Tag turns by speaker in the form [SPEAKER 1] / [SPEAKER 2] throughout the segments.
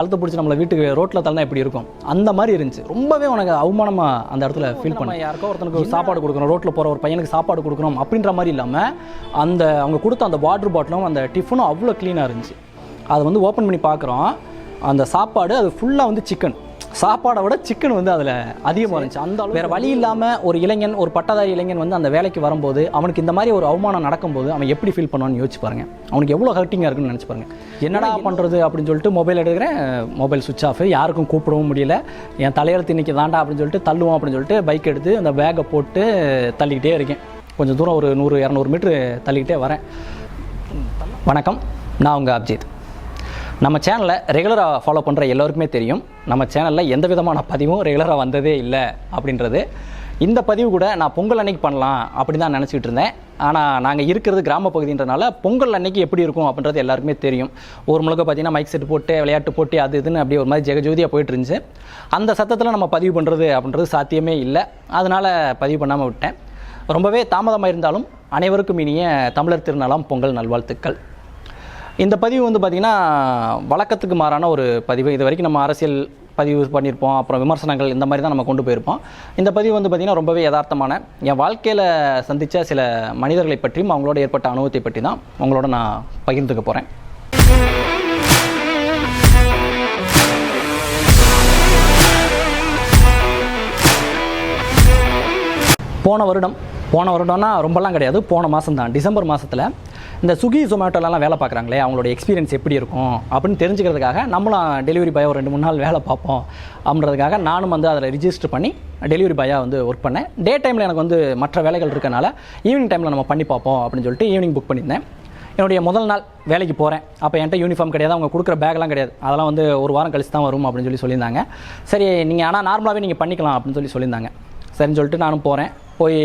[SPEAKER 1] கழுத்தை பிடிச்சி நம்மள வீட்டுக்கு ரோட்டில் தள்ளனா எப்படி இருக்கும். அந்த மாதிரி இருந்துச்சு. ரொம்பவே உனக்கு அவமானமாக அந்த இடத்துல ஃபீல் பண்ண யாருக்கோ ஒருத்தனுக்கு ஒரு சாப்பாடு கொடுக்கணும் ரோட்டில் போகிற ஒரு பையனுக்கு சாப்பாடு கொடுக்கணும் அப்படின்ற மாதிரி இல்லாமல் அந்த அவங்க கொடுத்த அந்த வாட்டர் பாட்டிலும் அந்த டிஃபனும் அவ்வளோ க்ளீனாக இருந்துச்சு. அதை வந்து ஓப்பன் பண்ணி பார்க்குறோம் அந்த சாப்பாடு அது ஃபுல்லாக வந்து சிக்கன் சாப்பாடை விட சிக்கன் வந்து அதில் அதிகமாக இருந்துச்சு. அந்த வேறு வழி இல்லாமல் ஒரு இளைஞன் ஒரு பட்டதாரி இளைஞன் வந்து அந்த வேலைக்கு வரும்போது அவனுக்கு இந்த மாதிரி ஒரு அவமானம் நடக்கும்போது அவன் எப்படி ஃபீல் பண்ணுவான்னு யோசிச்சு பாருங்க. அவனுக்கு எவ்வளோ ஹர்ட்டிங்காக இருக்குன்னு நினச்சி பாருங்க. என்னடா பண்ணுறது அப்படின்னு சொல்லிட்டு மொபைல் எடுக்கிறேன் மொபைல் சுவிச் ஆஃப் யாருக்கும் கூப்பிடவும் முடியல. என் தலையெழுத்து இன்னைக்கு தாண்டா அப்படின்னு சொல்லிட்டு தள்ளுவோம் அப்படின்னு சொல்லிட்டு பைக் எடுத்து அந்த பேக்கை போட்டு தள்ளிக்கிட்டே இருக்கேன். கொஞ்சம் தூரம் ஒரு நூறு இரநூறு மீட்ரு தள்ளிக்கிட்டே வரேன். வணக்கம். நான் உங்கள் அப்ஜித். நம்ம சேனலை ரெகுலராக ஃபாலோ பண்ணுற எல்லோருக்குமே தெரியும். நம்ம சேனலில் எந்த விதமான பதிவும் ரெகுலராக வந்ததே இல்லை அப்படின்றது. இந்த பதிவு கூட நான் பொங்கல் அன்னைக்கு பண்ணலாம் அப்படின்னு தான் நினச்சிட்டு இருந்தேன். ஆனால் நாங்கள் இருக்கிறது கிராம பகுதின்றனால பொங்கல் அன்னைக்கு எப்படி இருக்கும் அப்படின்றது எல்லாருக்குமே தெரியும். ஒரு முழுக்க பார்த்தீங்கன்னா மைக் செட் போட்டு விளையாட்டு போட்டி அது இதுன்னு அப்படியே ஒரு மாதிரி ஜெகஜோதியாக போயிட்டு இருந்துச்சு. அந்த சத்தத்தில் நம்ம பதிவு பண்ணுறது அப்படின்றது சாத்தியமே இல்லை. அதனால் பதிவு பண்ணாமல் விட்டேன். ரொம்பவே தாமதமாக இருந்தாலும் அனைவருக்கும் இனிய தமிழர் திருநாளாம் பொங்கல் நல்வாழ்த்துக்கள். இந்த பதிவு வந்து பார்த்திங்கன்னா வழக்கத்துக்கு மாறான ஒரு பதிவு. இது வரைக்கும் நம்ம அரசியல் பதிவு பண்ணியிருப்போம் அப்புறம் விமர்சனங்கள் இந்த மாதிரி தான் நம்ம கொண்டு போயிருப்போம். இந்த பதிவு வந்து பார்த்திங்கன்னா ரொம்பவே யதார்த்தமான என் வாழ்க்கையில் சந்தித்த சில மனிதர்களை பற்றியும் அவங்களோட ஏற்பட்ட அனுபவத்தை பற்றி தான் உங்களோட நான் பகிர்ந்துக்க போகிறேன் போன வருடம் போன வருடம்னா ரொம்பலாம் கிடையாது. போன மாதம் தான் டிசம்பர் மாதத்தில் இந்த சுகி ஜொமேட்டோலலாம் வேலை பார்க்குறாங்களே அவங்களோட எக்ஸ்பீரியன்ஸ் எப்படி இருக்கும் அப்படின்னு தெரிஞ்சுக்கிறதுக்காக நம்மளும் டெலிவரி பாய் ஒரு ரெண்டு மூணு நாள் வேலை பார்ப்போம் அப்படின்றதுக்காக நானும் வந்து அதில் ரிஜிஸ்டர் பண்ணி டெலிவரி பாயாக வந்து ஒர்க் பண்ணேன். டே டைமில் எனக்கு வந்து மற்ற வேலைகள் இருக்கனால ஈவினிங் டைமில் நம்ம பண்ணி பார்ப்போம் அப்படின்னு சொல்லிட்டு ஈவினிங் புக் பண்ணியிருந்தேன். என்னுடைய முதல் நாள் வேலைக்கு போகிறேன் அப்போ என்கிட்ட யூனிஃபார்ம் கிடையாது அவங்க கொடுக்குற பேக்லாம் கிடையாது. அதெல்லாம் வந்து ஒரு வாரம் கழிச்சு தான் வரும் அப்படின்னு சொல்லி சொல்லியிருந்தாங்க. சரி நீங்கள் ஆனால் நார்மலாகவே நீங்கள் பண்ணிக்கலாம் அப்படின்னு சொல்லி சொல்லியிருந்தாங்க. சரின்னு சொல்லிட்டு நானும் போகிறேன் போய்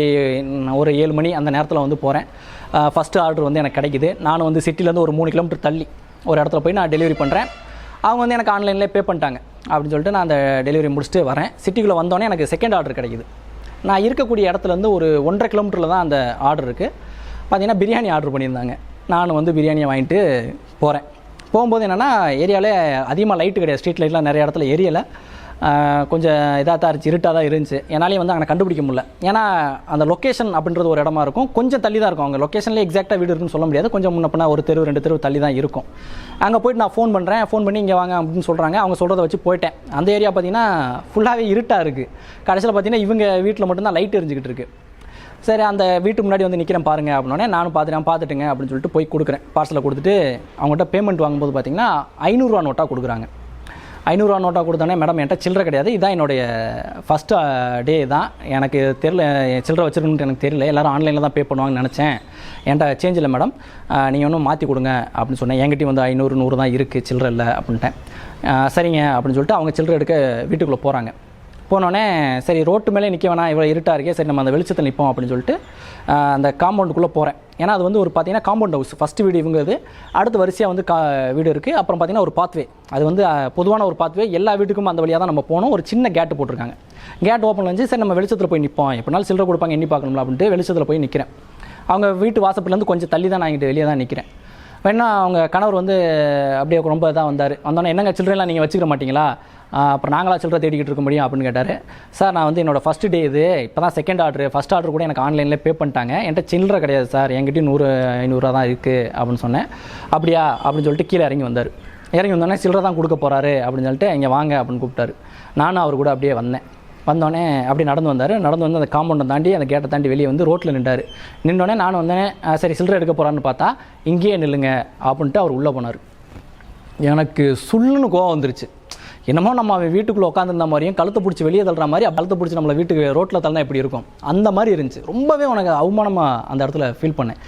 [SPEAKER 1] ஒரு ஏழு மணி அந்த நேரத்தில் வந்து போகிறேன் ஃபஸ்ட்டு ஆர்டர் வந்து எனக்கு கிடைக்குது. நானும் வந்து சிட்டிலேருந்து ஒரு மூணு கிலோமீட்டர் தள்ளி ஒரு இடத்துல போய் நான் டெலிவரி பண்ணுறேன் அவங்க வந்து எனக்கு ஆன்லைனில் பே பண்ணிட்டாங்க. அப்படின்னு சொல்லிட்டு நான் அந்த டெலிவரி முடிச்சுட்டு வரேன். சிட்டிக்குள்ளே வந்தோடனே எனக்கு செகண்ட் ஆர்டர் கிடைக்குது. நான் இருக்கக்கூடிய இடத்துலேருந்து ஒரு ஒன்றரை கிலோமீட்டரில் தான் அந்த ஆர்டர் இருக்குது பார்த்தீங்கன்னா பிரியாணி ஆர்டர் பண்ணியிருந்தாங்க. நானும் வந்து பிரியாணியை வாங்கிட்டு போகிறேன் போகும்போது என்னென்னா ஏரியாவிலே அதிகமாக லைட்டு கிடையாது. ஸ்ட்ரீட் லைட்லாம் நிறைய இடத்துல எரியலை. கொஞ்சம் இதாக தான் இருந்துச்சு இருட்டாக தான் இருந்துச்சு. என்னாலேயும் வந்து அங்கே கண்டுபிடிக்க முடியல. ஏன்னா அந்த லொக்கேஷன் அப்படின்றது ஒரு இடமா இருக்கும். கொஞ்சம் தள்ளி தான் இருக்கும். அங்கே லொக்கேஷன்லேயே எக்ஸாக்டாக வீடு இருக்குன்னு சொல்ல முடியாது. கொஞ்சம் முன்ன ஒரு தெரு ரெண்டு தெரு தள்ளி தான் இருக்கும். அங்கே போயிட்டு நான் ஃபோன் பண்ணுறேன் ஃபோன் பண்ணி இங்கே வாங்க அப்படின்னு சொல்கிறாங்க அவங்க சொல்கிறத வச்சு போயிட்டேன். அந்த ஏரியா பார்த்தீங்கன்னா ஃபுல்லாகவே இருட்டாக இருக்குது கடைசியில் பார்த்தீங்கன்னா இவங்க வீட்டில் மட்டும்தான் லைட் எரிஞ்சிக்கிட்டு இருக்குது சரி அந்த வீட்டு முன்னாடி வந்து நிற்கிறேன் பாருங்க அப்படின்னே நானும் பார்த்துட்டேன் பார்த்துட்டுங்க அப்படின்னு சொல்லிட்டு போய் கொடுக்குறேன். பார்சலை கொடுத்துட்டு அவங்ககிட்ட பேமெண்ட் வாங்கும்போது பார்த்தீங்கன்னா ஐநூறுரூவா நோட்டாக கொடுக்குறாங்க. ஐநூறுரூவா நோட்டாக கொடுத்தோன்னே மேடம் என்கிட்ட சில்லற கிடையாது. இதான் என்னுடைய ஃபஸ்ட்டு டே uh, தான். எனக்கு தெரில சில்லற வச்சுருக்கணும்னு எனக்கு தெரியல. எல்லோரும் ஆன்லைனில் தான் பே பண்ணுவாங்கன்னு நினச்சேன். என்கிட்ட சேஞ்ச் இல்லை மேடம் uh, நீங்கள் ஒன்றும் மாற்றி கொடுங்க அப்படின்னு சொன்னேன். என்கிட்டயும் வந்து ஐநூறு நூறு தான் இருக்குது சில்லற இல்லை அப்படின்ட்டேன். Uh, சரிங்க அப்படின்னு சொல்லிட்டு அவங்க சில்லறை எடுக்க வீட்டுக்குள்ளே போகிறாங்க போனோடனே சரி ரோட்டு மேலே நிற்க வேணாம் இவ்வளோ இருட்டாக இருக்கே சரி நம்ம அந்த வெளிச்சத்தில் நிற்போம் அப்படின்னு சொல்லிட்டு அந்த காம்பவுண்டுக்குள்ளே போகிறேன் ஏன்னா அது வந்து ஒரு பார்த்தீங்கன்னா காம்பவுண்ட் ஹவுஸ் ஃபஸ்ட்டு வீடு இவங்க இது அடுத்த வரிசையாக வந்து கா வீடு இருக்குது அப்புறம் பார்த்தீங்கன்னா ஒரு பாத்வே அது வந்து பொதுவான ஒரு பாத்வே எல்லா வீட்டுக்கும் அந்த வழியாக தான் நம்ம போனோம் ஒரு சின்ன கேட்டு போட்டிருக்காங்க. கேட் ஓப்பன் வந்து சரி நம்ம வெளிச்சத்தில் போய் நிற்போம் எப்படினாலும் சில்லறை கொடுப்பாங்க எண்ணி பார்க்கணும்ல அப்படின்ட்டு வெளிச்சத்தில் போய் நிற்கிறேன் அவங்க வீட்டு வாசப்புலேருந்து கொஞ்சம் தள்ளி தான் நான் இங்கிட்ட வெளியே தான் நிற்கிறேன் வேணா அவங்க கணவர் வந்து அப்படியே ரொம்ப இதாக வந்தார். வந்தோடனே என்னங்க சில்ட்ரன்லாம் நீங்கள் வச்சுக்க மாட்டீங்களா? அப்புறம் நாங்களாக சில்லறை தேடிக்கிட்டு இருக்க முடியும் அப்படின்னு கேட்டார். சார் நான் வந்து என்னோடய ஃபஸ்ட்டு டே இது இப்போ தான் செகண்ட் ஆர்டர் ஃபஸ்ட் ஆர்டர் கூட எனக்கு ஆன்லைனில் பே பண்ணிட்டாங்க. என்கிட்ட சில்லற கிடையாது சார். என்கிட்டயும் நூறு ஐநூறுரூவா தான் இருக்குது அப்படின்னு சொன்னேன். அப்படியா? அப்படின்னு சொல்லிட்டு கீழே இறங்கி வந்தார். இறங்கி வந்தோடனே சில்லற தான் கொடுக்க போகிறாரு அப்படின்னு சொல்லிட்டு இங்கே வாங்க அப்படின்னு கூப்பிட்டாரு. நானும் அவர் கூட அப்படியே வந்தேன். வந்தோடனே அப்படி நடந்து வந்தார். நடந்து வந்து அந்த காம்பவுண்டை தாண்டி அந்த கேட்டை தாண்டி வெளியே வந்து ரோட்டில் நின்றார். நின்றோடனே நானும் வந்தேன் சரி சில்லறை எடுக்க போகிறான்னு பார்த்தா இங்கேயே நில்லுங்க அப்படின்ட்டு அவர் உள்ளே போனார். எனக்கு சுள்ளுன்னு கோவம் வந்துருச்சு. என்னமோ நம்ம அவன் வீட்டுக்குள்ளே உட்காந்துருந்த மாதிரியும் கழுத்தை பிடிச்சி வெளியே தள்ளுற மாதிரி கழுத்தை பிடிச்சி நம்மளை வீட்டுக்கு ரோட்டில் தள்ளனா எப்படி இருக்கும்? அந்த மாதிரி இருந்துச்சு. ரொம்பவே உனக்கு அவமானமாக அந்த இடத்துல ஃபீல் பண்ணேன்.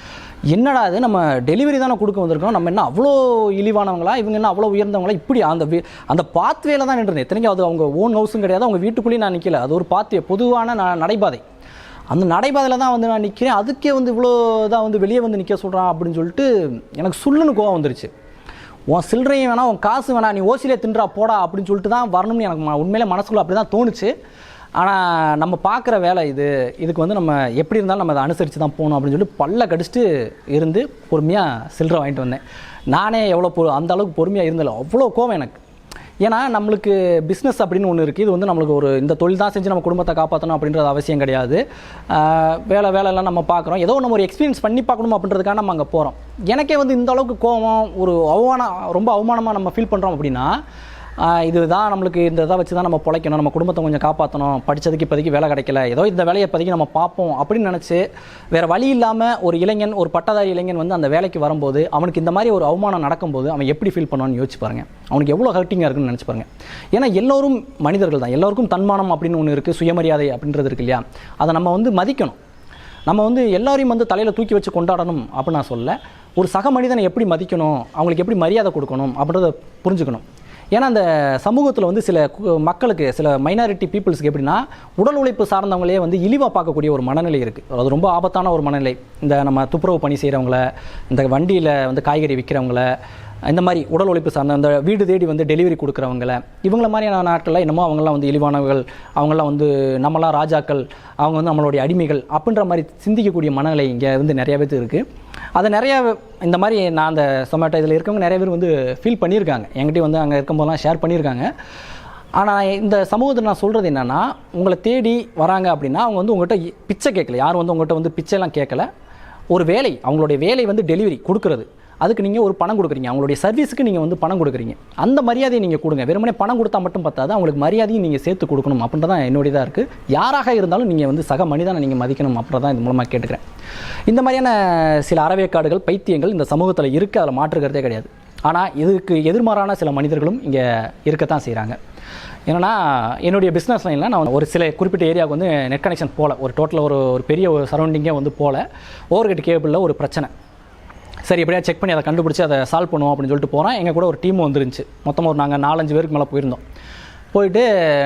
[SPEAKER 1] என்னடா அது நம்ம டெலிவரி தானே கொடுக்க வந்திருக்கோம் நம்ம என்ன அவ்வளோ இழிவானவங்களா? இவங்க என்ன அவ்வளோ உயர்ந்தவங்களா? இப்படி அந்த அந்த பாத்வேல தான் நின்றுருந்தேன் இத்தனைக்கும் அது அவங்க ஓன் ஹவுஸும் கிடையாது. அவங்க வீட்டுக்குள்ளேயும் நான் நிற்கல அது ஒரு பாத்வே பொதுவான நடைபாதை. அந்த நடைபாதையில் தான் வந்து நான் நிற்கிறேன் அதுக்கே வந்து இவ்வளோ தான் வந்து வெளியே வந்து நிற்க சொல்கிறான் அப்படின்னு சொல்லிட்டு எனக்கு சுல்லுன்னு கோவம் வந்துருச்சு. உன் சில்லறையும் வேணாம் உன் காசு வேணாம் நீ ஓசிலே தின்றா போடா அப்படின்னு சொல்லிட்டு தான் வரணும்னு எனக்கு உண்மையிலே மனசுக்குள்ள அப்படி தான் தோணுச்சு. ஆனால் நம்ம பார்க்குற வேலை இது. இதுக்கு வந்து நம்ம எப்படி இருந்தாலும் நம்ம அதை அனுசரித்து தான் போகணும் அப்படின்னு சொல்லி பல்ல கடிச்சிட்டு இருந்து பொறுமையாக சில்லறை வாங்கிட்டு வந்தேன். நானே எவ்வளோ பொ அந்த அளவுக்கு பொறுமையாக இருந்தல அவ்வளோ கோவம் எனக்கு. ஏன்னா நம்மளுக்கு பிஸ்னஸ் அப்படின்னு ஒன்று இருக்குது இது வந்து நம்மளுக்கு ஒரு இந்த தொழில் தான் செஞ்சு நம்ம குடும்பத்தை காப்பாற்றணும் அப்படின்றது அவசியம் கிடையாது. வேலை வேலையெல்லாம் நம்ம பார்க்குறோம். ஏதோ நம்ம ஒரு எக்ஸ்பீரியன்ஸ் பண்ணி பார்க்கணும் அப்படின்றதுக்காக நம்ம அங்கே போகிறோம் எனக்கே வந்து இந்த அளவுக்கு கோவம் ஒரு அவமானம் ரொம்ப அவமானமாக நம்ம ஃபீல் பண்ணுறோம் அப்படின்னா இதுதான் நம்மளுக்கு இந்த இதை வச்சு தான் நம்ம பிழைக்கணும் நம்ம குடும்பத்தை கொஞ்சம் காப்பாற்றணும் படித்ததுக்கு இப்போதைக்கு வேலை கிடைக்கல. ஏதோ இந்த வேலையை இப்போதைக்கு நம்ம பார்ப்போம் அப்படின்னு நினச்சி வேறு வழி இல்லாமல் ஒரு இளைஞன் ஒரு பட்டதாரி இளைஞன் வந்து அந்த வேலைக்கு வரும்போது அவனுக்கு இந்த மாதிரி ஒரு அவமானம் நடக்கும்போது அவன் எப்படி ஃபீல் பண்ணுவான்னு யோசிச்சு பாருங்க. அவனுக்கு எவ்வளோ ஹர்ட்டிங்காக இருக்குன்னு நினச்சி பாருங்கள் ஏன்னா எல்லோரும் மனிதர்கள் தான். எல்லோருக்கும் தன்மானம் அப்படின்னு ஒன்று இருக்குது சுயமரியாதை அப்படின்றது இருக்கு இல்லையா? அதை நம்ம வந்து மதிக்கணும். நம்ம வந்து எல்லாரையும் வந்து தலையில் தூக்கி வச்சு கொண்டாடணும் அப்படின்னு நான் சொல்ல ஒரு சக மனிதனை எப்படி மதிக்கணும்? அவங்களுக்கு எப்படி மரியாதை கொடுக்கணும் அப்படின்றத புரிஞ்சுக்கணும். ஏன்னா அந்த சமூகத்தில் வந்து சில மக்களுக்கு சில மைனாரிட்டி பீப்புள்ஸ்க்கு எப்படின்னா உடல் உழைப்பு சார்ந்தவங்களே வந்து இழிவாக பார்க்கக்கூடிய ஒரு மனநிலை இருக்குது அது ரொம்ப ஆபத்தான ஒரு மனநிலை. இந்த நம்ம துப்புரவு பணி செய்கிறவங்கள இந்த வண்டியில் வந்து காய்கறி விற்கிறவங்கள இந்த மாதிரி உடல் உழைப்பு சார்ந்த அந்த வீடு தேடி வந்து டெலிவரி கொடுக்குறவங்கள இவங்கள மாதிரியான நாட்களில் என்னமோ அவங்களாம் வந்து இழிவானவர்கள் அவங்களாம் வந்து நம்மளாம் ராஜாக்கள் அவங்க வந்து நம்மளுடைய அடிமைகள் அப்படின்ற மாதிரி சிந்திக்கக்கூடிய மனநிலை இங்கே வந்து நிறைய பேர் இருக்குது அதை நிறைய இந்த மாதிரி நான் அந்த சொமேட்டோ இதில் இருக்கவங்க நிறைய பேர் வந்து ஃபீல் பண்ணியிருக்காங்க. என்கிட்ட வந்து அங்கே இருக்கும்போதெல்லாம் ஷேர் பண்ணியிருக்காங்க. ஆனால் இந்த சமூகத்தில் நான் சொல்கிறது என்னென்னா உங்களை தேடி வராங்க அப்படின்னா அவங்க வந்து உங்கள்கிட்ட பிச்சை கேட்கல. யாரும் வந்து உங்கள்கிட்ட வந்து பிச்சைலாம் கேட்கல. ஒரு வேலை அவங்களுடைய வேலை வந்து டெலிவரி கொடுக்குறது. அதுக்கு நீங்கள் ஒரு பணம் கொடுக்குறீங்க. அவங்களுடைய சர்வீஸுக்கு நீங்கள் வந்து பணம் கொடுக்குறீங்க. அந்த மரியாதையை நீங்கள் கொடுங்க. வெறுமனே பணம் கொடுத்தா மட்டும் பத்தாது. அவங்களுக்கு மரியாதையும் நீங்கள் சேர்த்து கொடுக்கணும். அப்படின்றதான் என்னுடையதாக இருக்குது யாராக இருந்தாலும் நீங்கள் வந்து சக மனிதனை நீங்கள் மதிக்கணும். அப்படின்றதான் இது மூலமாக கேட்டுக்கிறேன். இந்த மாதிரியான சில அறவேக்காடுகள் பைத்தியங்கள் இந்த சமூகத்தில் இருக்குது அதில் மாற்றுக்கிறதே கிடையாது. ஆனால் இதுக்கு எதிர்மாறான சில மனிதர்களும் இங்கே இருக்கத்தான் செய்கிறாங்க ஏன்னா என்னுடைய பிஸ்னஸ் லைனில் நான் ஒரு சில குறிப்பிட்ட ஏரியாவுக்கு வந்து நெட் கனெக்ஷன் போகல ஒரு டோட்டலாக ஒரு ஒரு பெரிய ஒரு சரௌண்டிங்கே வந்து போகல ஓவர்கட் கேபிளில் ஒரு பிரச்சனை. சரி எப்படியா செக் பண்ணி அதை கண்டுபிடிச்சி அதை சால்வ் பண்ணுவோம் அப்படின்னு சொல்லிட்டு போகிறோம் எங்கள் கூட ஒரு டீம் வந்துருந்துச்சு. மொத்தம் ஒரு நாங்கள் நாலஞ்சு பேருக்கு மேலே போயிருந்தோம். போயிட்டு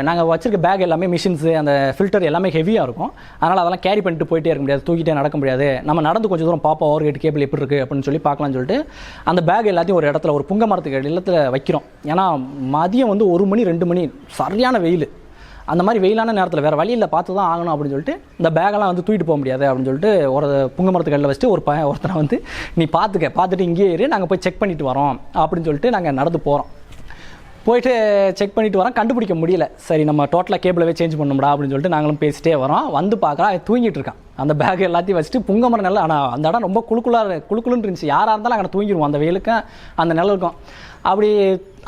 [SPEAKER 1] நாங்கள் வச்சிருக்க பேக் எல்லாமே மிஷின்ஸு அந்த ஃபில்டர் எல்லாமே ஹெவியாக இருக்கும். அதனால் அதெல்லாம் கேரி பண்ணிட்டு போயிட்டே இருக்க முடியாது. தூக்கிட்டே நடக்க முடியாது. நம்ம நடந்து கொஞ்சம் தூரம் பார்ப்போம் ஓவர் கேட் கேபிள் எப்படி இருக்குது அப்படின்னு சொல்லி பார்க்கலாம்னு சொல்லிட்டு அந்த பேக் எல்லாத்தையும் ஒரு இடத்துல ஒரு புங்க மரத்துக்கு இல்லத்தில் வைக்கிறோம். ஏன்னா மதியம் வந்து ஒரு மணி ரெண்டு மணி சரியான வெயில். அந்த மாதிரி வெயிலான நேரத்தில் வேறு வழியில் பார்த்து தான் ஆகணும் அப்படின்னு சொல்லிட்டு இந்த பேக்கெல்லாம் வந்து தூக்கிட்டு போக முடியாது அப்படின்னு சொல்லிட்டு ஒரு புங்க மரத்து அடியில் வச்சுட்டு ஒரு ப ஒருத்தனை வந்து நீ பார்த்துக்க பார்த்துட்டு இங்கேயே இரு நாங்கள் போய் செக் பண்ணிட்டு வரோம் அப்படின்னு சொல்லிட்டு நாங்கள் நடந்து போகிறோம் போயிட்டு செக் பண்ணிட்டு வரோம். கண்டுபிடிக்க முடியல. சரி நம்ம டோட்டலாக கேபிளவே சேஞ்ச் பண்ணோம்டா அப்படின்னு சொல்லிட்டு நாங்களும் பேசிட்டே வரோம். வந்து பார்க்குறா தூங்கிட்டு இருக்கான். அந்த பேக் எல்லாத்தையும் வச்சுட்டு புங்க மரம் நல்லா ஆனால் அந்த இடம் ரொம்ப குழுக்குள்ளாக குளுக்குலுன்னு இருந்துச்சு. யாராக இருந்தாலும் அங்கே தூங்கிடுவோம் அந்த வெயிலுக்கும் அந்த நிலவுக்கும் அப்படி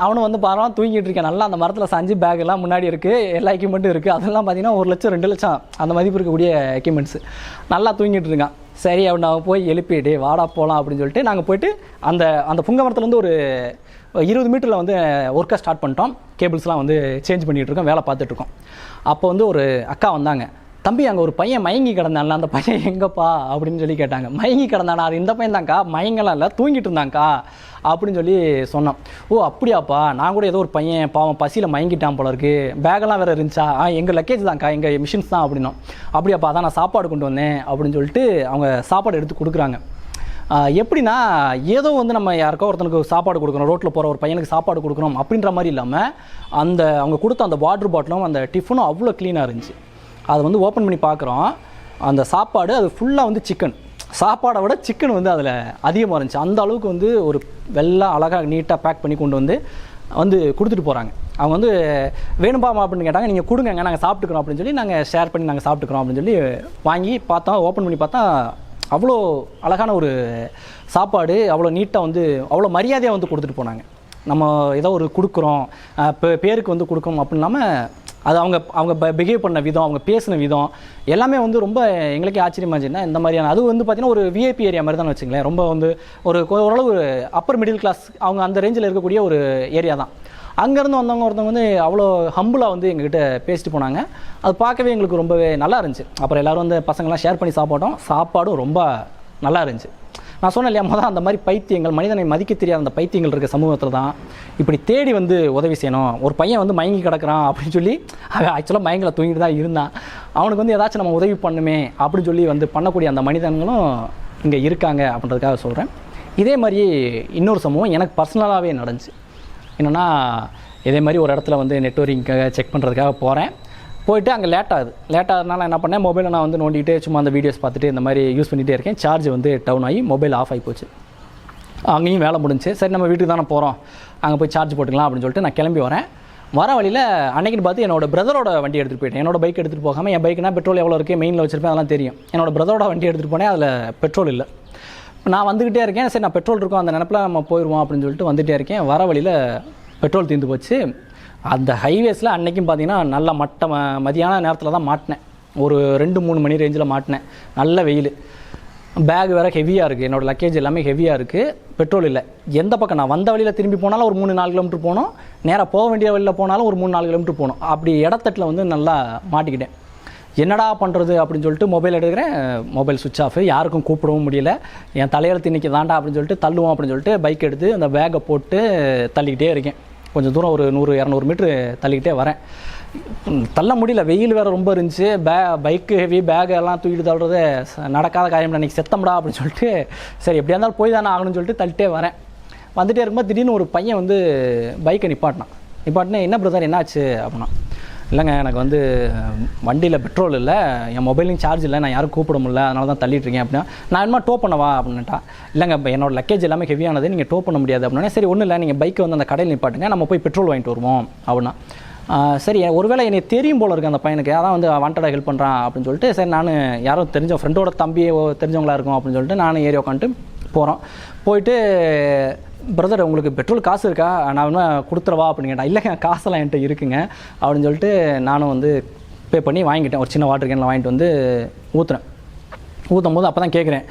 [SPEAKER 1] அவனும் வந்து பாருவான் தூங்கிட்டு இருக்கேன். நல்லா அந்த மரத்தில் சஞ்சு பேக் எல்லாம் முன்னாடி இருக்குது எல்லா எக்யூப்மெண்ட்டும் இருக்குது அதெல்லாம் பார்த்தீங்கன்னா ஒரு லட்சம் ரெண்டு லட்சம் அந்த மதிப்பு இருக்கக்கூடிய எக்யூப்மெண்ட்ஸு நல்லா தூங்கிட்டு இருக்கான். சரி அவன் அவன் போய் எழுப்பிடு வாடா போகலாம் அப்படின்னு சொல்லிட்டு நாங்கள் போயிட்டு அந்த அந்த புங்க மரத்துலேருந்து ஒரு இருபது மீட்டரில் வந்து ஒர்க்கை ஸ்டார்ட் பண்ணிட்டோம். கேபிள்ஸ்லாம் வந்து சேஞ்ச் பண்ணிகிட்டு இருக்கோம். வேலை பார்த்துட்டு இருக்கோம். அப்போ வந்து ஒரு அக்கா வந்தாங்க. தம்பி அங்கே ஒரு பையன் மயங்கி கிடந்தான்ல அந்த பையன் எங்கப்பா? அப்படின்னு சொல்லி கேட்டாங்க. மயங்கி கிடந்தானா? அது இந்த பையன் தான்க்கா மயங்கலாம் இல்லை தூங்கிட்டு இருந்தாங்க்கா அப்படின்னு சொல்லி சொன்னான். ஓ அப்படியாப்பா. நான் கூட ஏதோ ஒரு பையன் பாவம் பசியில் மயங்கிட்டான் போல இருக்கு. பேக்கெல்லாம் வேறு இருந்துச்சா? ஆ எங்கள் லக்கேஜ் தான்க்கா எங்கள் மிஷின்ஸ் தான் அப்படின்னோம். அப்படியாப்பா அதான் நான் சாப்பாடு கொண்டு வந்தேன் அப்படின்னு சொல்லிட்டு அவங்க சாப்பாடு எடுத்து கொடுக்குறாங்க. எப்படின்னா ஏதோ வந்து நம்ம யாருக்கோ ஒருத்தனுக்கு சாப்பாடு கொடுக்கணும் ரோட்டில் போகிற ஒரு பையனுக்கு சாப்பாடு கொடுக்கணும் அப்படின்ற மாதிரி இல்லாமல் அந்த அவங்க கொடுத்த அந்த வாட்டர் பாட்டிலும் அந்த டிஃபனும் அவ்வளோ க்ளீனாக இருந்துச்சு. அதை வந்து ஓப்பன் பண்ணி பார்க்குறோம். அந்த சாப்பாடு அது ஃபுல்லாக வந்து சிக்கன் சாப்பாடை விட சிக்கன் வந்து அதில் அதிகமாக இருந்துச்சு. அந்த அளவுக்கு வந்து ஒரு வெள்ளை அழகாக நீட்டாக பேக் பண்ணி கொண்டு வந்து வந்து கொடுத்துட்டு போகிறாங்க அவங்க வந்து வேணும்பா அப்படின்னு கேட்டாங்க. நீங்கள் கொடுங்க நாங்கள் சாப்பிட்டுக்கிறோம் அப்படின்னு சொல்லி நாங்கள் ஷேர் பண்ணி நாங்கள் சாப்பிட்டுக்கிறோம் அப்படின்னு சொல்லி வாங்கி பார்த்தோம் ஓப்பன் பண்ணி பார்த்தா அவ்வளோ அழகான ஒரு சாப்பாடு அவ்வளோ நீட்டாக வந்து அவ்வளோ மரியாதையாக வந்து கொடுத்துட்டு போனாங்க. நம்ம ஏதோ ஒரு கொடுக்குறோம் பேருக்கு வந்து கொடுக்கணும் அப்படின்னு இல்லாமல் அது அவங்க அவங்க பிஹேவ் பண்ண விதம் அவங்க பேசின விதம் எல்லாமே வந்து ரொம்ப எங்களுக்கே ஆச்சரியமாக இருந்துச்சுன்னா இந்த மாதிரியான அது வந்து பார்த்தீங்கன்னா ஒரு விஐபி ஏரியா மாதிரி தான் வச்சுங்களேன் ரொம்ப வந்து ஒரு ஓரளவு அப்பர் மிடில் கிளாஸ் அவங்க அந்த ரேஞ்சில் இருக்கக்கூடிய ஒரு ஏரியா தான். அங்கேருந்து வந்தவங்க ஒருத்தவங்க வந்து அவ்வளோ ஹம்புளாக வந்து எங்ககிட்ட பேசிட்டு போனாங்க. அது பார்க்கவே எங்களுக்கு ரொம்பவே நல்லா இருந்துச்சு. அப்புறம் எல்லோரும் வந்து பசங்களாம் ஷேர் பண்ணி சாப்பாட்டோம். சாப்பாடும் ரொம்ப நல்லா இருந்துச்சு. நான் சொன்னேன் இல்லையா முதல்ல அந்த மாதிரி பைத்தியங்கள் மனிதனை மதிக்க தெரியாத அந்த பைத்தியங்கள் இருக்க சமூகத்தில் தான் இப்படி தேடி வந்து உதவி செய்யணும். ஒரு பையன் வந்து மயங்கி கிடக்குறான் அப்படின்னு சொல்லி அவன் ஆக்சுவலாக மயங்களை தூங்கிட்டு தான் இருந்தான். அவனுக்கு வந்து ஏதாச்சும் நம்ம உதவி பண்ணுமே அப்படின்னு சொல்லி வந்து பண்ணக்கூடிய அந்த மனிதன்களும் இங்கே இருக்காங்க அப்படின்றதுக்காக சொல்கிறேன் இதே மாதிரி இன்னொரு சமூகம் எனக்கு பர்சனலாகவே நடந்துச்சு. என்னென்னா இதே மாதிரி ஒரு இடத்துல வந்து நெட்ஒர்க்கிங்காக செக் பண்ணுறதுக்காக போகிறேன் போயிட்டு அங்கே லேட் ஆகுது. லேட் ஆகுதுனால என்ன பண்ணேன்? மொபைலை நான் வந்து நோண்டிட்டு சும்மா அந்த வீடியோஸ் பார்த்துட்டு இந்த மாதிரி யூஸ் பண்ணிகிட்டே இருக்கேன். சார்ஜ் வந்து டவுன் ஆகி மொபைல் ஆஃப் ஆகி போச்சு அங்கேயும் வேலை முடிஞ்சு. சரி நம்ம வீட்டுக்கு தானே போகிறோம் அங்கே போய் சார்ஜ் போட்டுக்கலாம் அப்படின்னு சொல்லிட்டு நான் கிளம்பி வரேன். வர வழியில் அன்னைக்குன்னு பார்த்து என்னோட பிரதரோட வண்டி எடுத்துகிட்டு போயிட்டேன். என்னோட பைக் எடுத்துகிட்டு போகாமல் என் பைக்னா பெட்ரோல் எவ்வளோ இருக்குது மெயினில் வச்சிருப்பேன் அதெல்லாம் தெரியும். என்னோட பிரதரோட வண்டி எடுத்துகிட்டு போனேன் அதில் பெட்ரோல் இல்லை. நான் வந்துக்கிட்டே இருக்கேன். சரி நான் பெட்ரோல் இருக்கும் அந்த நினப்பில் நம்ம போயிடுவோம் அப்படின்னு சொல்லிட்டு வந்துகிட்டே இருக்கேன். வர வழியில் பெட்ரோல் தீர்ந்து போச்சு. அந்த ஹைவேஸில் அன்றைக்கும் பார்த்தீங்கன்னா நல்ல மட்ட ம- மதியான நேரத்தில் தான் மாட்டினேன். ஒரு ரெண்டு மூணு மணி ரேஞ்சில் மாட்டினேன். நல்ல வெயில். பேக் வேறு ஹெவியாக இருக்குது என்னோட லக்கேஜ் எல்லாமே ஹெவியாக இருக்குது பெட்ரோல் இல்லை. எந்த பக்கம்? நான் வந்த வழியில் திரும்பி போனாலும் ஒரு மூணு நாலு கிலோமீட்டர் போனோம் நேராக போக வேண்டிய வழியில் போனாலும் ஒரு மூணு நாலு கிலோமீட்டர் போகணும். அப்படி இடத்தட்டில் வந்து நல்லா மாட்டிக்கிட்டேன். என்னடா பண்ணுறது அப்படின்னு சொல்லிட்டு மொபைல் எடுக்கிறேன். மொபைல் சுவிட்ச் ஆஃப் யாருக்கும் கூப்பிடவும் முடியல. என் தலையெழுத்து இன்றைக்கி தாண்டா அப்படின்னு சொல்லிட்டு தள்ளுவோம் அப்படின்னு சொல்லிட்டு பைக் எடுத்து அந்த பேக்கை போட்டு தள்ளிக்கிட்டே இருக்கேன். கொஞ்சம் தூரம் ஒரு நூறு இரநூறு மீட்ரு தள்ளிக்கிட்டே வரேன். தள்ள முடியல வெயில் வேறு ரொம்ப இருந்துச்சு. பே பைக்கு ஹெவி பேக் எல்லாம் தூக்கிட்டு தள்ளுறது நடக்காத காரியம் அன்றைக்கி செத்தம்டா அப்படின்னு சொல்லிட்டு சரி எப்படியா இருந்தாலும் போய் தானே ஆகணும்னு சொல்லிட்டு தள்ளிட்டே வரேன். வந்துட்டே இருக்கும்போது திடீர்னு ஒரு பையன் வந்து பைக்கை நிப்பாட்டினான். நிப்பாட்டினே என்ன பிரதர் என்னாச்சு? அப்படின்னா இல்லைங்க எனக்கு வந்து வண்டியில் பெட்ரோல் இல்லை என் மொபைலையும் சார்ஜ் இல்லை நான் யாரும் கூப்பிட முடியல அதனால தான் தள்ளிட்டு இருக்கேன் அப்படின்னா நான் என்ன டோ பண்ணவா அப்படின்னுட்டா. இல்லைங்க இப்போ என்னோட லக்கேஜ் எல்லாமே ஹெவியானது நீங்கள் டோ பண்ண முடியாது அப்படின்னா சரி ஒன்றும் இல்லை நீங்கள் பைக்கை வந்து அந்த கடையில் நிப்பாட்டுங்க நம்ம போய் பெட்ரோல் வாங்கிட்டு வருவோம் அப்படின்னா. சரி ஒருவேளை என்னை தெரியும் போல இருக்கு அந்த பையனுக்கு அதான் வந்து வாண்டடாக ஹெல்ப் பண்ணுறான் அப்படின்னு சொல்லிட்டு சரி நான் யாரும் தெரிஞ்ச ஃப்ரெண்டோட தம்பி தெரிஞ்சவங்களா இருக்கும் அப்படின்னு சொல்லிட்டு நான் ஏறி உட்காந்துட்டு போகிறோம் போயிட்டு பிரதர் உங்களுக்கு பெட்ரோல் காசு இருக்கா? நான் வேணா கொடுத்துறவா அப்படின்னு கேட்டேன். இல்லைங்க காசெல்லாம் என்கிட்ட இருக்குங்க. அப்படின்னு சொல்லிட்டு நானும் வந்து பே பண்ணி வாங்கிட்டேன் ஒரு சின்ன வாட்டர் கேனில் வாங்கிட்டு வந்து ஊற்றுறேன் ஊற்றும் போது அப்போ தான் கேட்குறேன்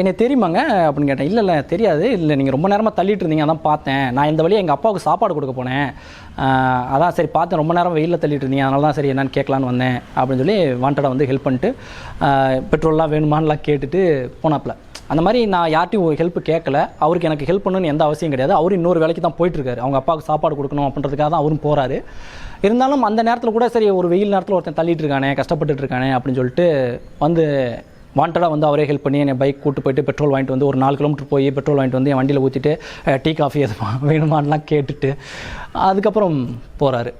[SPEAKER 1] என்னை தெரியுமாங்க? அப்படின்னு கேட்டேன். இல்லை இல்லை தெரியாது. இல்லை நீங்கள் ரொம்ப நேரமாக தள்ளிட்டு இருந்தீங்க. அதான் பார்த்தேன். நான் இந்த வழியாக எங்கள் அப்பாவுக்கு சாப்பாடு கொடுக்க போனேன். அதான் சரி பார்த்தேன். ரொம்ப நேரம் வெயிலில் தள்ளிட்டு இருந்தீங்க. அதனால தான் சரி என்னன்னு கேட்கலான்னு வந்தேன். அப்படின்னு சொல்லி வாண்டடாக வந்து ஹெல்ப் பண்ணிட்டு பெட்ரோல்லாம் வேணுமான்லாம் கேட்டுட்டு போனாப்புல. அந்த மாதிரி நான் யார்ட்டையும் ஹெல்ப் கேட்கல அவருக்கு எனக்கு ஹெல்ப் பண்ணணும்னு எந்த அவசியம் கிடையாது. அவரும் இன்னொரு வேலைக்கு தான் போயிட்டுருக்காரு. அவங்க அப்பாவுக்கு சாப்பாடு கொடுக்கணும் அப்படின்றதுக்காக தான் அவரும் போகிறாரு இருந்தாலும் அந்த நேரத்தில் கூட சரி ஒரு வெயில் நேரத்தில் ஒருத்தன் தள்ளிட்டு இருக்கானே கஷ்டப்பட்டுட்டு இருக்கானே அப்படின்னு சொல்லிட்டு வந்து வாண்டடாக வந்து அவரே ஹெல்ப் பண்ணி என்னை பைக் கூட்டு போயிட்டு பெட்ரோல் வாங்கிட்டு வந்து ஒரு நாலு கிலோமீட்டர் போய் பெட்ரோல் வாங்கிட்டு வந்து என் வண்டியில் ஊற்றிட்டு டீ காஃபி எது வேணுமான்லாம் கேட்டுட்டு அதுக்கப்புறம் போகிறாரு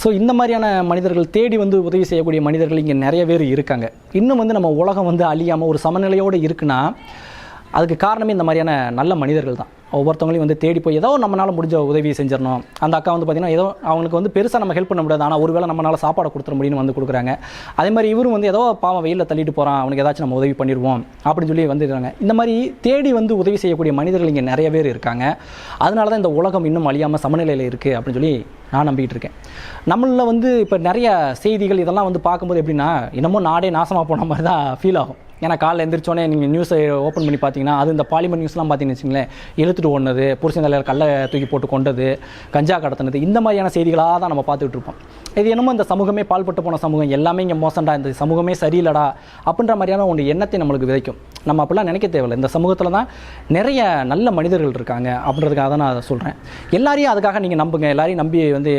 [SPEAKER 1] ஸோ இந்த மாதிரியான மனிதர்கள் தேடி வந்து உதவி செய்யக்கூடிய மனிதர்கள் இங்கே நிறைய பேர் இருக்காங்க. இன்னும் வந்து நம்ம உலகம் வந்து அழியாமல் ஒரு சமநிலையோடு இருக்குன்னா அதுக்கு காரணமே இந்த மாதிரியான நல்ல மனிதர்கள் தான் ஒவ்வொருத்தவங்களையும் வந்து தேடி போய் ஏதோ நம்மளால் முடிஞ்ச உதவி செஞ்சிடணும். அந்த அக்கா வந்து பார்த்திங்கன்னா ஏதோ அவங்களுக்கு வந்து பெருசாக நம்ம ஹெல்ப் பண்ண முடியாது. ஆனால் ஒருவேளை நம்மளால் சாப்பாடு கொடுத்துட முடியும்னு வந்து கொடுக்குறாங்க. அதே மாதிரி இவரும் வந்து ஏதோ பாவம் வெயிலில் தள்ளிட்டு போகிறான் அவனுக்கு ஏதாச்சும் நம்ம உதவி பண்ணிடுவோம் அப்படின்னு சொல்லி வந்துடுறாங்க. இந்த மாதிரி தேடி வந்து உதவி செய்யக்கூடிய மனிதர்கள் இங்கே நிறைய பேர் இருக்காங்க. அதனால தான் இந்த உலகம் இன்னும் அழியாமல் சமநிலையில் இருக்குது அப்படின்னு சொல்லி நான் நம்பிக்கிட்டு இருக்கேன். நம்மளில் வந்து இப்போ நிறைய செய்திகள் இதெல்லாம் வந்து பார்க்கும்போது எப்படின்னா இன்னமும் நாடே நாசமாக போன மாதிரி தான் ஃபீல் ஆகும். ஏன்னா காலைல எந்திரிச்சோன்னே நீங்கள் நியூஸை ஓப்பன் பண்ணி பார்த்தீங்கன்னா அது இந்த பாலிமர் நியூஸ்லாம் பார்த்தீங்கன்னு வச்சுங்களேன் இழுத்துட்டு ஓடுனது புருஷன் தலைவர் கல்லை தூக்கி போட்டு கொண்டது கஞ்சா கடத்தினது இந்த மாதிரியான செய்திகளாக தான் நம்ம பார்த்துக்கிட்டு இருப்போம். இது என்னமோ இந்த சமூகமே பால்பட்டு போன சமூகம் எல்லாமே இங்கே மோசண்டா இந்த சமூகமே சரியில்லடா அப்படின்ற மாதிரியான ஒன்று எண்ணத்தை நம்மளுக்கு விதைக்கும். நம்ம அப்படிலாம் நினைக்க தேவையில்லை. இந்த சமூகத்தில் தான் நிறைய நல்ல மனிதர்கள் இருக்காங்க அப்படின்றதுக்காக தான் நான் அதை சொல்கிறேன் எல்லாரையும் அதுக்காக நீங்கள் நம்புங்க. எல்லாரையும் நம்பி வந்து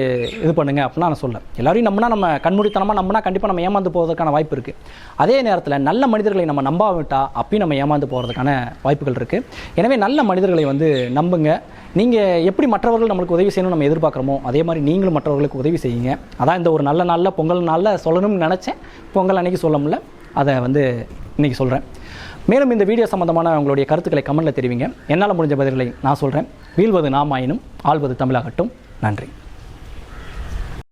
[SPEAKER 1] இது பண்ணுங்க அப்படின்னா நான் சொல்ல எல்லாரையும் நம்பினா நம்ம கண்மூடித்தனமாக நம்பினா கண்டிப்பாக நம்ம ஏமாந்து போவதற்கான வாய்ப்பு இருக்குது அதே நேரத்தில் நல்ல மனிதர்களை நம்ம நம்பாவிட்டால் அப்பயும் நம்ம ஏமாந்து போகிறதுக்கான வாய்ப்புகள் இருக்குது எனவே நல்ல மனிதர்களை வந்து நம்புங்க. நீங்கள் எப்படி மற்றவர்கள் நம்மளுக்கு உதவி செய்யணும்னு நம்ம எதிர்பார்க்குறோமோ அதே மாதிரி நீங்களும் மற்றவர்களுக்கு உதவி செய்யுங்க. அதான் இந்த ஒரு நல்ல நாளில் பொங்கல் நாளில் சொல்லணும்னு நினச்சேன். பொங்கல் அன்னைக்கு சொல்ல முடியல. அதை வந்து இன்னைக்கு சொல்கிறேன் மேலும் இந்த வீடியோ சம்மந்தமான உங்களுடைய கருத்துக்களை கமெண்ட்டில் தெரிவிங்க. என்னால் முடிஞ்ச பதில்களை நான் சொல்கிறேன் வீழ்வது நாமாயினும் ஆள்வது தமிழாகட்டும். நன்றி.